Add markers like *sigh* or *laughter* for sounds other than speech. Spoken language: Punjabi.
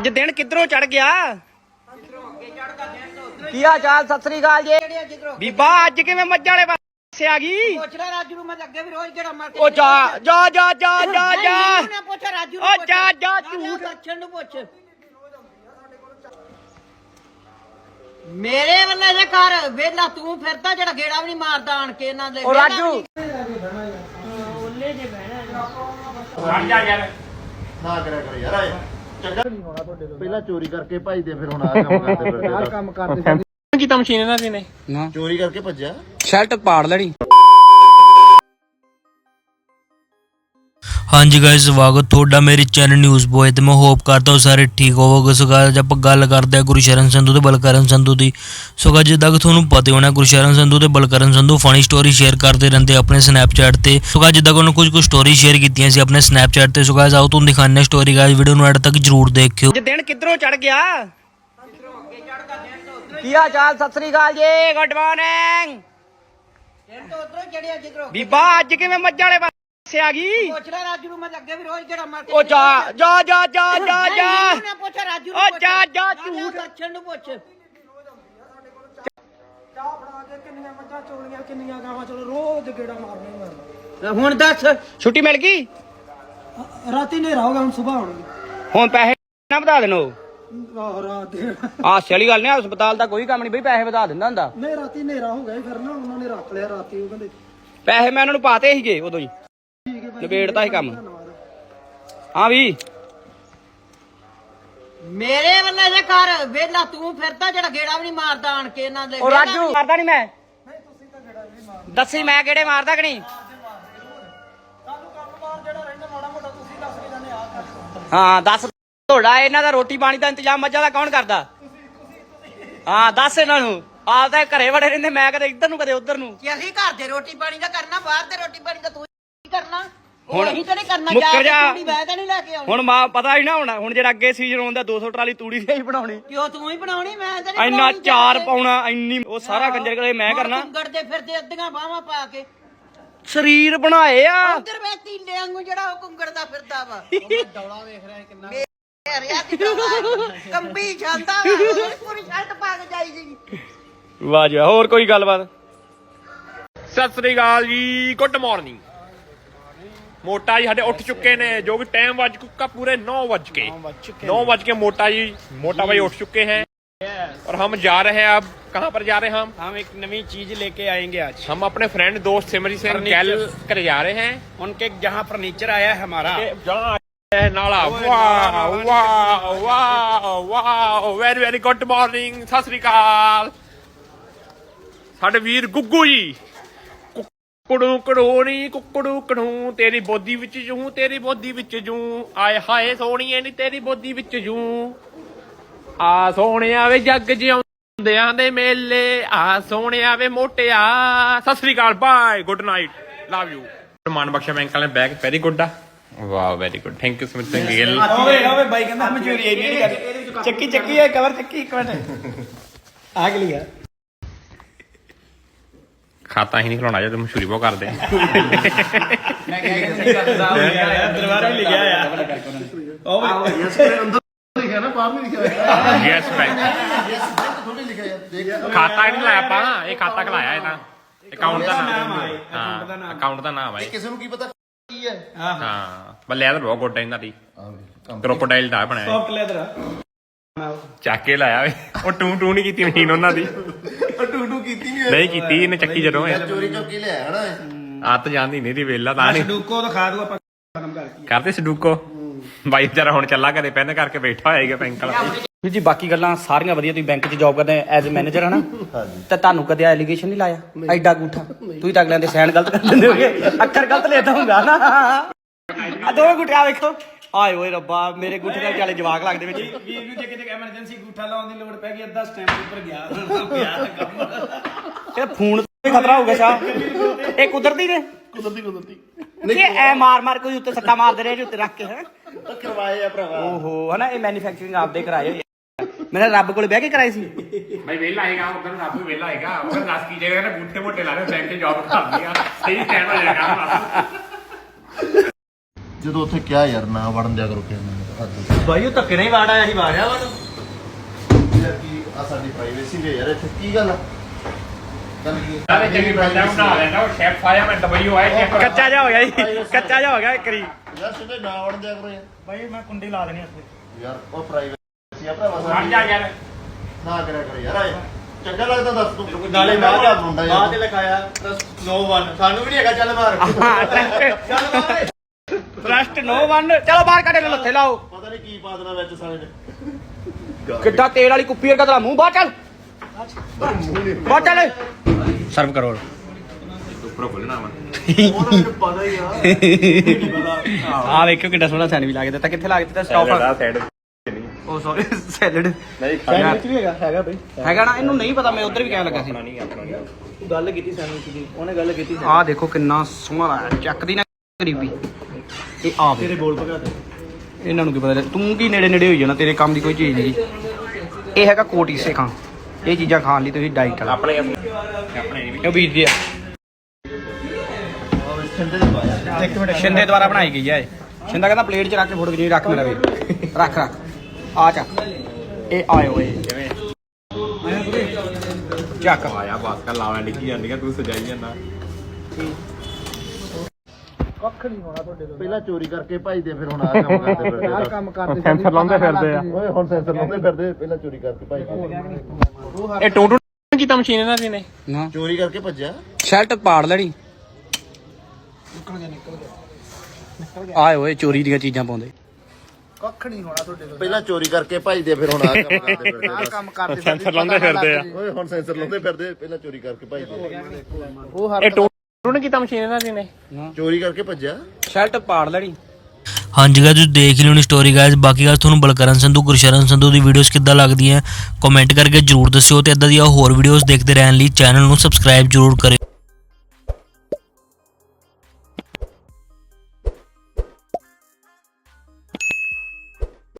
ਅੱਜ ਦਿਨ ਕਿੱਧਰੋਂ ਚੜ ਗਿਆ? ਕੀ ਹਾਲ ਚਾਲ? ਸਤਿ ਸ੍ਰੀ ਅਕਾਲ ਜੀ। ਬੀਬਾ ਅੱਜ ਕਿਵੇਂ ਮੱਝਾਂ ਵਾਲੇ ਪਾਸੇ ਆ ਗਈ? ਪੁੱਛ ਲੈ ਰਾਜੂ ਨੂੰ ਮੈਂ ਤਾਂ ਅੱਗੇ ਵੀ ਰੋਜ਼ ਗੇੜਾ ਮਾਰ ਕੇ ਉਹ ਜਾ ਜਾ ਜਾ ਜਾ ਜਾ ਜਾ। ਨਾ ਪੁੱਛ ਰਾਜੂ ਨੂੰ ਉਹ ਪੁੱਛ। ਜਾ ਜਾ ਜਾ ਝੂਠ। ਦਰਸ਼ਨ ਨੂੰ ਪੁੱਛ। ਮੇਰੇ ਵੱਲੇ ਜੇ ਕਰ ਵੇਲਾ ਤੂੰ ਫਿਰਦਾ ਜਿਹੜਾ ਗੇੜਾ ਵੀ ਨਹੀਂ ਮਾਰਦਾ ਆਣ ਕੇ ਇਹਨਾਂ ਦੇ ਉਹ ਰਾਜੂ। ਨਾ ਕਰਿਆ ਕਰੋ ਯਾਰ ਆਏ ਚੰਗਾ। ਨਹੀਂ ਹੋਣਾ ਤੁਹਾਡੇ ਤੋਂ। ਪਹਿਲਾਂ ਚੋਰੀ ਕਰਕੇ ਭਜਦੇ ਫਿਰ ਹੁਣ ਕੰਮ ਕਰਦੇ ਫਿਰਦੇ ਆਹ ਕੰਮ ਕੀਤਾ ਮਸ਼ੀਨ ਇਹਨਾਂ ਦੀ ਨੇ? ਚੋਰੀ ਕਰਕੇ ਭੱਜਿਆ। ਸ਼ਰਟ ਪਾੜ ਲੈਣੀ। ਹਾਂਜੀ ਗਾਇਸ ਸਵਾਗਤ ਤੁਹਾਡਾ ਮੇਰੇ ਚੈਨਲ ਨਿਊਜ਼ ਬੋਏ ਤੇ ਮੈਂ ਹੋਪ ਕਰਦਾ ਹਾਂ ਸਾਰੇ ਠੀਕ ਹੋਵੋਗੇ। ਸੋ guys, ਆਪਾਂ ਗੱਲ ਕਰਦੇ ਹਾਂ ਗੁਰਸ਼ਰਨ ਸੰਧੂ ਤੇ ਬਲਕਰਨ ਸੰਧੂ ਦੀ। ਸੋ guys, ਜਿੱਦਾਂ ਕਿ ਤੁਹਾਨੂੰ ਪਤਾ ਹੋਣਾ ਗੁਰਸ਼ਰਨ ਸੰਧੂ ਤੇ Balkaran Sandhu funny story share ਕਰਦੇ ਰਹਿੰਦੇ ਆਪਣੇ ਸਨੈਪਚੈਟ ਤੇ। ਸੋ guys, ਜਿੱਦਾਂ ਕਿ ਉਹਨਾਂ ਕੁਝ ਕੁ ਸਟੋਰੀ ਸ਼ੇਅਰ ਕੀਤੀਆਂ ਸੀ ਆਪਣੇ ਸਨੈਪਚੈਟ ਤੇ। ਸੋ guys, ਆਓ ਤੁਹਾਨੂੰ ਦਿਖਾਉਂਦੇ ਸਟੋਰੀ ਗਾਇਸ ਵੀਡੀਓ ਨੂੰ ਐਡ ਤੱਕ ਜਰੂਰ ਦੇਖਿਓ। ਅੱਜ ਦਿਨ ਕਿੱਧਰੋਂ ਚੜ ਗਿਆ? ਕੀ ਹਾਲ ਚਾਲ? ਸਤਿ ਸ੍ਰੀ ਅਕਾਲ ਜੀ ਗੁੱਡ ਮਾਰਨਿੰਗ ਫਿਰ ਤੋਂ ਉਧਰੋਂ ਚੜਿਆ ਜਿੱਧਰੋਂ ਬੀਬਾ ਅੱਜ ਕਿਵੇਂ ਮੱਝਾਂ ਵਾਲੇ ਪਾਸੇ ਆ ਗਈ। ਪੁੱਛ ਲੈ ਰਾਜੂ ਨੂੰ ਮੈਂ ਤਾਂ ਅੱਗੇ ਵੀ ਰੋਜ਼ ਗੇੜਾ ਮਾਰ ਕੇ ਉਹ ਜਾ ਜਾ ਜਾ ਜਾ ਜਾ ਜਾ। ਨਾ ਪੁੱਛ ਰਾਜੂ ਨੂੰ ਉਹ ਪੁੱਛ। ਜਾ ਜਾ ਜਾ ਝੂਠ। ਦਰਸ਼ਨ ਨੂੰ ਪੁੱਛ। ਹੁਣ ਦੱਸ। ਛੁੱਟੀ ਮਿਲ ਗਈ? ਰਾਤੀ ਹਨੇਰਾ ਹੋ ਗਿਆ ਹੁਣ ਸਵੇਰ ਹੋਣੀ। ਹੁਣ ਪੈਸੇ ਨਾ ਵਧਾ ਦੇਣੋ। ਆਹ ਰਾਤ ਦੇ। ਹਾਸੇ ਵਾਲੀ ਗੱਲ ਨਹੀਂ ਹਸਪਤਾਲ ਦਾ ਕੋਈ ਕੰਮ ਨਹੀਂ ਬਈ ਪੈਸੇ ਵਧਾ ਦਿੰਦਾ ਹੁੰਦਾ। ਨਹੀਂ ਰਾਤੀ ਹਨੇਰਾ ਹੋ ਗਿਆ ਸੀ, ਫਿਰ ਨਾ ਉਹਨਾਂ ਨੇ ਰੱਖ ਲਿਆ ਰਾਤੀ ਉਹ ਕਹਿੰਦੇ ਪੈਸੇ ਮੈਂ ਉਹਨਾਂ ਨੂੰ ਪਾਤੇ ਸੀਗੇ ਉਦੋਂ ਹੀ। ਨਿਬੇੜਤਾ ਸੀ ਕੰਮ। ਹਾਂ ਵੀ। ਮੇਰੇ ਵੱਲੇ ਜੇ ਕਰ ਵੇਲਾ ਤੂੰ ਫਿਰਦਾ ਜਿਹੜਾ ਗੇੜਾ ਵੀ ਨਹੀਂ ਮਾਰਦਾ ਆਣ ਕੇ ਇਹਨਾਂ ਦੇ ਉਹ ਰਾਜੂ ਮਾਰਦਾ ਨਹੀਂ ਮੈਂ। ਦੱਸੀ ਮੈਂ ਕਿਹੜੇ ਮਾਰਦਾ ਕਿ ਨਹੀਂ? ਹਾਂ ਦੱਸ। ਤੁਹਾਡਾ ਇਹਨਾਂ ਦਾ ਰੋਟੀ ਪਾਣੀ ਦਾ ਇੰਤਜ਼ਾਮ ਮੱਝਾਂ ਦਾ ਕੌਣ ਕਰਦਾ? ਹਾਂ ਦੱਸ ਇਹਨਾਂ ਨੂੰ। ਆਪ ਤਾਂ ਘਰੇ ਵੜੇ ਰਹਿੰਦੇ ਮੈਂ ਕਦੇ ਇੱਧਰ ਨੂੰ ਕਦੇ ਉੱਧਰ ਨੂੰ। ਕਿ ਅਸੀਂ ਘਰ ਦੇ ਰੋਟੀ ਪਾਣੀ ਦਾ ਕਰਨਾ ਬਾਹਰ ਦੇ ਰੋਟੀ ਪਾਣੀ ਦਾ ਤੂੰ ਹੀ ਕਰਨਾ? ਹੁਣ ਹੁਣ ਅਸੀਂ ਤਾਂ ਨਹੀਂ ਕਰਨਾ ਮੁੱਕਰ ਜਾ। ਤੂੜੀ ਬਹਿ ਤਾਂ ਨਹੀਂ ਲੈ ਕੇ ਆਉਣੀ। ਹੁਣ ਮਾਂ ਪਤਾ ਹੀ ਨਾ ਹੋਣਾ ਹੁਣ ਜਿਹੜਾ ਅੱਗੇ ਸੀਜ਼ਨ ਆਉਂਦਾ 200 ਟਰਾਲੀ ਤੂੜੀ ਦੀ ਹੀ ਬਣਾਉਣੀ। ਕਿਉਂ ਤੂੰ ਹੀ ਬਣਾਉਣੀ ਮੈਂ ਤਾਂ ਨਹੀਂ ਇੰਨਾ ਬਣਾਉਣੀ ਚਾਰ ਜਾ ਕੇ। ਪਾਉਣਾ ਇੰਨੀ ਉਹ ਸਾਰਾ ਕੰਜਰ ਕਰੇ ਮੈਂ ਹੁਣ ਕਰਨਾ। ਕੁੰਗੜ ਦੇ ਫਿਰਦੇ ਅੱਧੀਆਂ ਬਾਹਾਂ ਪਾ ਕੇ। ਸਰੀਰ ਬਣਾਏ ਆ। ਉਧਰ ਵੇ ਤੀਲੇ ਵਾਂਗੂ ਜਿਹੜਾ ਉਹ ਕੁੰਗੜਦਾ ਫਿਰਦਾ ਵਾ। *laughs* ਡੌਲਾ ਵੇਖ ਰਿਹਾ ਕਿੰਨਾ। ਰਿਆ ਕਿ ਡੌਲਾ ਕੰਬੀ ਜਾਂਦਾ ਵਾ ਉਹਦੀ ਪੂਰੀ ਸ਼ਰਟ ਪਾ ਕੇ ਜਾਈ ਜੀ ਵਾਹ ਜੀ ਵਾਹ। ਹੋਰ ਕੋਈ ਗੱਲਬਾਤ? ਸਤਿ ਸ੍ਰੀ ਅਕਾਲ ਜੀ ਗੁੱਡ ਮਾਰਨਿੰਗ। ਮੋਟਾ ਜੀ ਸਾਡੇ ਉੱਠ ਚੁੱਕੇ ਨੇ ਜੋ ਕਿ ਟਾਈਮ ਵੱਜ ਚੁੱਕਾ ਪੂਰੇ 9 ਵੱਜ ਕੇ 9 ਵੱਜ के मोटा जी मोटा भाई उठ चुके हैं और हम जा रहे हैं अब कहाँ पर जा रहे हैं हम हम एक नई चीज लेके आएंगे आज हम अपने फ्रेंड दोस्त सिमरी से गैल करे जा रहे हैं उनके जहाँ फर्नीचर आया है हमारा कि जहाँ है नाला वाह वाह वाह वाह वेरी वेरी गुड मार्निंग ਸਤਿ ਸ੍ਰੀ ਅਕਾਲ ਸਾਡੇ ਵੀਰ ਗੁੱਗੂ ਜੀ ਕੁਕੜੂ ਕੜੋਣੀ, ਕੁਕੜੂ ਕੜੂ ਤੇਰੀ ਬੋਦੀ ਵਿੱਚ ਜੂ, ਤੇਰੀ ਬੋਦੀ ਵਿੱਚ ਜੂ। ਆਏ ਹਾਏ ਸੋਹਣੀਏ ਨੀ, ਤੇਰੀ ਬੋਦੀ ਵਿੱਚ ਜੂ। ਆ ਸੋਹਣਿਆ ਵੇ ਜੱਗ ਜਿਉਂਦਿਆਂ ਦੇ ਮੇਲੇ, ਆ ਸੋਹਣਿਆ ਵੇ ਮੋਟਿਆ। ਸਤਿ ਸ੍ਰੀ ਅਕਾਲ bye good night love you ਮਾਨ ਬਖਸ਼ਾ ਬੈਂਕ ਵਾਲੇ ਬੈਗ ਵੈਰੀ ਗੁੱਡ ਆ। ਵਾਹ very good thank you Samit Singh Gill ਓਏ ਓਏ ਬਾਈ ਕਹਿੰਦਾ ਮਜੂਰੀ ਇਹ ਨਹੀਂ ਕਰਨੀ ਚੱਕੀ ਚੱਕੀ ਹੈ ਕਵਰ ਚੱਕੀ, ਇੱਕ ਮਿੰਟ। ਆ ਕੇ ਲਿਆ? ਖਾਤਾ ਹੀ ਨਹੀਂ ਖਲਾਉਣਾ ਜੇ ਮਸ਼ਹੂਰੀ ਬਹੁਤ ਕਰਦੇ। ਆ ਦਰਬਾਰ ਵੀ ਲਿਖਿਆ ਆ ਲਿਖਿਆ ਨਾ ਬਾਹਰ ਨਹੀਂ ਲਿਖਿਆ ਹੋਇਆ। ਯੈਸ ਬੈਂਕ ਥੋੜੀ ਲਿਖਿਆ ਯਾਰ ਦੇਖ ਖਾਤਾ ਹੀ ਨਹੀਂ ਲਾਇਆ ਆਪਾਂ ਇਹ ਖਾਤਾ ਖਲਾਇਆ ਇਹ ਤਾਂ ਅਕਾਊਂਟ ਦਾ ਨਾਮ। ਹਾਂ ਅਕਾਊਂਟ ਦਾ ਨਾਮ ਹੈ ਕਿਸੇ ਨੂੰ ਕੀ ਪਤਾ ਕੀ ਹੈ? ਹਾਂ। ਬੱਲੇ ਆ ਤਾਂ ਬਹੁਤ ਗੁੱਡ ਹੈ ਇਹਨਾਂ ਦੀ। ਕ੍ਰੋਕੋਡਾਈਲ ਦਾ ਬਣਾਇਆ ਸੌਫਟ ਲੈਦਰ ਚੱਕ ਕੇ ਲਾਇਆ ਵੇ। ਉਹ ਟੂ ਟੂ ਨਹੀਂ ਕੀਤੀ ਮਸ਼ੀਨ ਉਹਨਾਂ ਦੀ। ਉਹ ਕੀਤੀ ਨਹੀਂ ਨਹੀਂ ਕੀਤੀ ਇਹਨੇ ਚੱਕੀ ਜਦੋਂ। ਇਹ ਚੋਰੀ ਚੌਕੀ ਲਿਆ ਹਨਾ। ਆਤ ਜਾਂਦੀ ਨਹੀਂ ਦੀ ਵੇਲਾ ਤਾਂ ਨਹੀਂ। ਡੂਕੋ ਦਿਖਾ ਦੂ ਆਪਾਂ ਖਤਮ ਕਰ ਕਰਦੇ ਸਡੂਕੋ? ਬਾਈ ਵਿਚਾਰਾ ਹੁਣ ਚੱਲਾ ਘਰੇ ਪੈਨ ਕਰਕੇ ਬੈਠਾ ਹੋਏਗਾ ਬੈਂਕ ਵਾਲਾ। ਵੀਰ ਜੀ ਬਾਕੀ ਗੱਲਾਂ ਸਾਰੀਆਂ ਵਧੀਆ ਤੁਸੀਂ ਬੈਂਕ 'ਚ ਜੌਬ ਕਰਦੇ ਐਜ਼ ਅ ਮੈਨੇਜਰ ਹਨਾ? ਤੇ ਤੁਹਾਨੂੰ ਕਦੇ ਐਲੀਗੇਸ਼ਨ ਨਹੀਂ ਲਾਇਆ? ਐਡਾ ਗੂਠਾ। ਤੁਸੀਂ ਤਾਂ ਅਗਲਿਆਂ ਦੇ ਸਾਈਨ ਗਲਤ ਕਰ ਦਿੰਦੇ ਹੋਗੇ। ਅੱਖਰ ਗਲਤ ਲੈਦਾ ਹੁੰਦਾ ਨਾ। ਆ ਦੋਵੇਂ ਗੁੱਠਿਆ ਵੇਖੋ। ਆਏ ਓਏ ਰੱਬਾ ਮੇਰੇ ਗੁੱਠੇ ਦਾ ਵਿਚਾਲੇ ਜਵਾਕ ਲੱਗਦੇ ਵਿੱਚ। ਵੀਰ ਨੂੰ ਜੇ ਕਿਤੇ ਐਮਰਜੈਂਸੀ ਗੂਠਾ ਲਾਉਣ ਦੀ ਲੋੜ ਪੈ ਗਈ ਅੱਧਾ ਸਟੈਂਪ ਉੱਪਰ ਗਿਆ ਗਿਆ ਕੰਮ। ਇਹ ਫੋਨ ਤੇ ਖਤਰਾ ਹੋਊਗਾ ਸ਼ਾਹ। ਇਹ ਕੁਦਰਤੀ ਨੇ? ਕੁਦਰਤੀ ਕੁਦਰਤੀ। ਕਿ ਐ ਮਾਰ ਮਾਰ ਕੋਈ ਉੱਤੇ ਸੱਟਾ ਮਾਰਦੇ ਰਹੇ ਜੀ ਉੱਤੇ ਰੱਖ ਕੇ ਹੈ। ਉਹ ਕਰਵਾਏ ਆ ਭਰਾਵਾ। ਓਹੋ ਹਨਾ ਇਹ ਮੈਨੂਫੈਕਚਰਿੰਗ ਆਪਦੇ ਕਰਾਏ ਹੋਏ ਆ। ਮੈਂ ਰੱਬ ਕੋਲੇ ਬਹਿ ਕੇ ਕਰਾਈ ਸੀ। ਭਾਈ ਵੇਲਾ ਆਏਗਾ ਉਧਰ ਰੱਬ ਵੀ ਵੇਲਾ ਆਏਗਾ। ਉਹ ਦੱਸ ਕੀ ਜਗ੍ਹਾ ਨਾ ਬੂਟੇ ਮੋਟੇ ਲਾ ਰਹੇ ਬੈਂਕ ਤੇ ਜੌਬ ਕਰਦੀ ਆ। ਸਹੀ ਸਟੈਂਡ ਹੋ ਜਾਏਗਾ ਜਦੋਂ ਉੱਥੇ ਕਿਹਾ ਯਾਰ ਨਾ ਵੜਨ ਦਿਆ ਕਰੋ ਕਿਸੇ ਨੂੰ ਬਾਈ ਉਹ ਧੱਕੇ ਨਹੀਂ ਵਾੜ ਆਇਆ ਸੀ ਵਾੜਿਆ ਵਾ ਯਾਰ ਕੀ ਆ ਸਾਡੀ ਪ੍ਰਾਈਵੇਸੀ ਵੀ ਯਾਰ ਇੱਥੇ ਕੀ ਗੱਲ ਆ? ਆ? ਸਾਰੇ ਚੰਗੀ ਬੰਦਾ ਬਣਾ ਲੈਣਾ ਉਹ ਸ਼ੈਫ ਆਇਆ ਮੈਂ ਦੁਬਈ ਆਇਆ ਚੈੱਕ ਕੱਚਾ ਜਾ ਹੋ ਗਿਆ ਜੀ ਕੱਚਾ ਜਾ ਹੋ ਗਿਆ ਇੱਕ ਵਾਰੀ। ਯਾਰ ਸਿੱਧੇ ਨਾ ਵੜਨ ਦਿਆ ਕਰੋ ਯਾਰ। ਬਾਈ ਮੈਂ ਕੁੰਡੀ ਲਾ ਦੇਣੀ ਉੱਥੇ। ਯਾਰ ਉਹ ਪ੍ਰਾਈਵੇਸੀ ਆ ਭਰਾਵਾ ਸਾਡੀ ਜਾ ਯਾਰ। ਨਾ ਕਰਿਆ ਕਰੋ ਯਾਰ ਆਏ। ਚੰਗਾ ਲੱਗਦਾ ਦੱਸ ਤੂੰ। ਨਾਲੇ ਮੈਂ ਬਾਅਦ ਕਿਹਾ ਮੁੰਡਾ ਬਾਅਦ ਯਾਰ। ਲਿਖਾਇਆ ਨੋ 1 ਸਾਨੂੰ ਵੀ ਨਹੀਂ ਹੈਗਾ ਚੱਲ ਮਾਰ। ਚੱਲ ਮਾਰ। ਟਰਸਟ ਨੋ ਵਨ ਚਲੋ ਬਾਹਰ ਕੱਢ ਲੈ ਲੱਥੇ ਲਾਓ। ਪਤਾ ਨਹੀਂ ਕੀ ਪਾ ਦੇਣਾ ਵਿੱਚ ਸਾਲੇ ਨੇ। ਕਿੱਡਾ ਤੇਲ ਵਾਲੀ ਕੁੱਪੀ ਵਰਗਾ ਤੇਰਾ ਮੂੰਹ ਬਾਹਰ ਚੱਲ। ਬਾਹਰ ਚੱਲ। ਸਰਵ ਕਰੋ। ਉੱਪਰੋਂ ਖੋਲਣਾ ਵਾ। ਉਹਦਾ ਮੈਨੂੰ ਪਤਾ ਹੀ ਆ। ਆ ਵੇਖਿਓ ਕਿੱਡਾ ਸੋਹਣਾ ਸੈਂਡਵਿਚ ਲਾ ਕੇ ਦਿੱਤਾ। ਕਿੱਥੇ ਲਾ ਕੇ ਦਿੱਤਾ? ਸਟਾਫ ਉਹ ਸੌਰੀ ਸੈਲਡ ਨਹੀਂ ਸੈਂਡਵਿਚ ਵੀ ਹੈਗਾ ਹੈਗਾ ਬਈ। ਹੈਗਾ ਨਾ ਇਹਨੂੰ ਨਹੀਂ ਪਤਾ ਮੈਂ ਉਧਰ ਵੀ ਕਹਿਣ ਲੱਗਾ ਸੀ। ਨਹੀਂ ਆਪਣਾ ਨਹੀਂ। ਗੱਲ ਕੀਤੀ ਸੈਂਡਵਿਚ ਦੀ ਉਹਨੇ ਗੱਲ ਕੀਤੀ ਆਹ ਦੇਖੋ ਕਿੰਨਾ ਸੋਹਣਾ ਚੱਕਦੀ ਨਾ ਗਰੀਬੀ। ਇਹ ਆ ਵੇ। ਤੇਰੇ ਬੋਲ ਭਗਾ ਦੇ। ਇਹਨਾਂ ਨੂੰ ਕੀ ਪਤਾ ਤੂੰ ਕੀ ਨੇੜੇ ਨੇੜੇ ਹੋਈ ਜਾਣਾ ਤੇਰੇ ਕੰਮ ਦੀ ਕੋਈ ਚੀਜ਼ ਨਹੀਂ। ਇਹ ਹੈਗਾ ਕੋਟੀ ਸੇ ਖਾਂ ਇਹ ਚੀਜ਼ਾਂ ਖਾਣ ਲਈ ਤੁਸੀਂ ਡਾਈਟ ਵਾਲਾ। ਆਪਣੇ ਆਪਣੇ ਨਹੀਂ। ਇਹ ਵੀਰ ਦੀ ਆ ਉਹ ਛਿੰਦੇ ਦੇ ਪਾਇਆ ਇੱਕ ਮਿੰਟ ਸ਼ਿੰਦੇ ਦੁਆਰਾ ਬਣਾਈ ਗਈ ਆ ਇਹ। ਸ਼ਿੰਦਾ ਕਹਿੰਦਾ ਪਲੇਟ 'ਚ ਰੱਖ ਕੇ ਫੋਟੋ ਖਿੱਚੀ ਰੱਖ ਮੇਰਾ ਵੀਰ। ਰੱਖ ਰੱਖ। ਆ ਚੱਕ। ਇਹ ਆਇਓ ਕਿਵੇਂ ਚੱਕ। ਆਇਆ ਬਾਸਕਾ ਲਾਵਾਂ ਲਿਖੀ ਜਾਂਦੀਆਂ ਤੂੰ ਸਜਾਈ ਜਾਂਦਾ। ਕੱਖ ਨਹੀਂ ਹੋਣਾ ਤੁਹਾਡੇ ਤੋਂ। ਪਹਿਲਾਂ ਚੋਰੀ ਕਰਕੇ ਭਜਦੇ ਫਿਰ ਹੁਣ ਆਹ ਕੰਮ ਕਰਦੇ ਫਿਰਦੇ ਆਹ। ਕੰਮ ਕਰਦੇ ਸੈਂਸਰ ਲਾਉਂਦੇ ਫਿਰਦੇ ਆ। ਓਏ ਹੁਣ ਸੈਂਸਰ ਲਾਉਂਦੇ ਫਿਰਦੇ ਪਹਿਲਾਂ ਚੋਰੀ ਕਰਕੇ ਭਜਦੇ ਇਹ ਟੋਟੂ ਕੀਤਾ ਮਸ਼ੀਨ ਇਹਨਾਂ ਦੀ ਨੇ? ਨਾ। ਚੋਰੀ ਕਰਕੇ ਭੱਜਿਆ? ਸ਼ਰਟ ਪਾੜ ਲੈਣੀ। ਆਏ ਓਏ ਚੋਰੀ ਦੀਆਂ ਚੀਜ਼ਾਂ ਪਾਉਂਦੇ। ਕੱਖ ਨਹੀਂ ਹੋਣਾ ਤੁਹਾਡੇ ਤੋਂ। ਪਹਿਲਾਂ ਚੋਰੀ ਕਰਕੇ ਭਜਦੇ ਫਿਰ ਹੁਣ ਆਹ ਕੰਮ ਕਰਦੇ ਫਿਰਦੇ। ਕੰਮ ਕਰਦੇ ਸੈਂਸਰ ਲਾਉਂਦੇ ਫਿਰਦੇ ਆ। ਓਏ ਹੁਣ ਸੈਂਸਰ ਲਾਉਂਦੇ ਫਿਰਦੇ ਪਹਿਲਾਂ ਚੋਰੀ ਕਰਕੇ ਭਜਦੇ ਉਹ ਹਰ ਇਹ ਟੋਟੂ ਨੇ ਕੀਤਾ ਮਸ਼ੀਨ ਇਹਨਾਂ ਦੀ ਨੇ? ਚੋਰੀ ਕਰਕੇ ਭੱਜਿਆ। ਸ਼ਰਟ ਪਾੜ ਲੈਣੀ। ਹਾਂਜੀ ਗਾਇਸ ਤੁਸੀਂ ਦੇਖ ਲਿਓ ਨੀ ਸਟੋਰੀ ਗਾਇਸ ਬਾਕੀ ਗੱਲ ਤੁਹਾਨੂੰ ਬਲਕਰਨ ਸੰਧੂ ਗੁਰਸ਼ਰਨ ਸੰਧੂ ਦੀ ਵੀਡੀਓਜ਼ ਕਿੱਦਾਂ ਲੱਗਦੀਆਂ ਕਮੈਂਟ ਕਰਕੇ ਜਰੂਰ ਦੱਸਿਓ ਤੇ ਇਦਾਂ ਦੀਆਂ ਹੋਰ ਵੀਡੀਓਜ਼ ਦੇਖਦੇ ਰਹਿਣ ਲਈ ਚੈਨਲ ਨੂੰ ਸਬਸਕ੍ਰਾਈਬ ਜਰੂਰ ਕਰਿਓ।